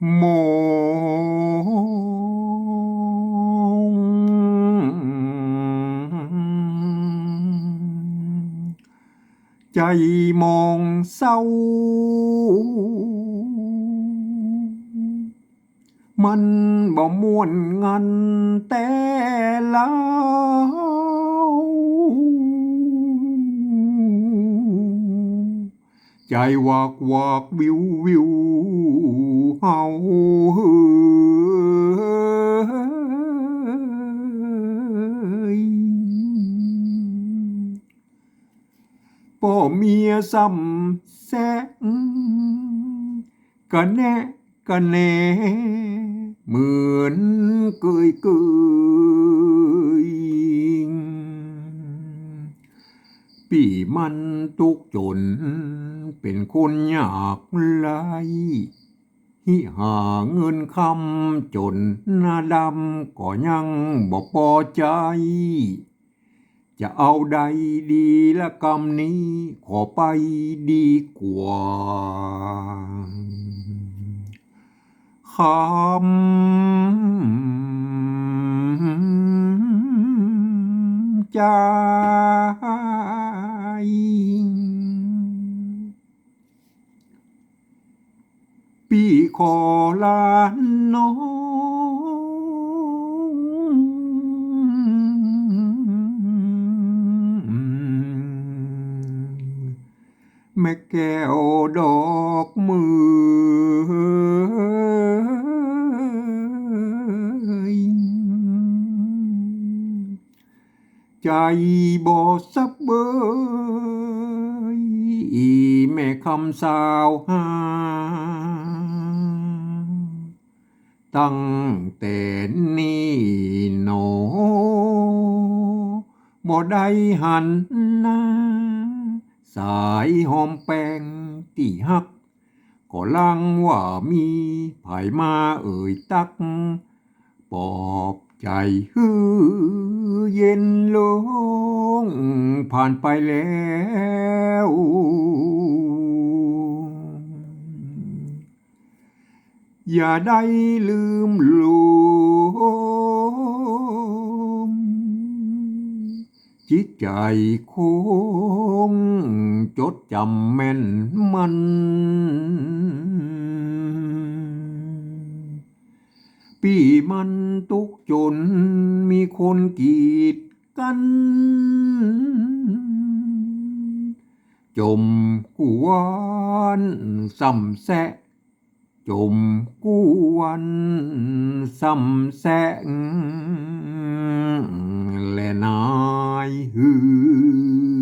มองใจมองเศร้ามันบ่ เฮาเฮ้ยป่อเมียซ้ำแซงกันแน่กันแน่เหมือนเกยเกยปีมันตุกจน เป็นคนยากไร หิหาเงินคำจนหน้าดำก็ยังบ่พอใจ จะเอาใดดีละกรรมนี้ ขอไปดีกว่าคำจพี่ ขอลาน้องแม่แก้วดอกมือใจบ่สับเบยอีแม่คำสาวหา ตั้งแต่นี้หนอบ่ได้หันหน้า สายหอมแป้งที่ฮัก ก็ลังว่ามีไผมาเอ่ยตัก ปอบใจฮือเย็นลง ผ่านไปแล้ว อย่าได้ลืมลูมจิตใจคงจดจำแม่นมัน ปีมันตุกจนมีคนกีดกัน จมกวนซ้ำแซะ จุ่มกู้วันซ้ำแสงและนายฮือ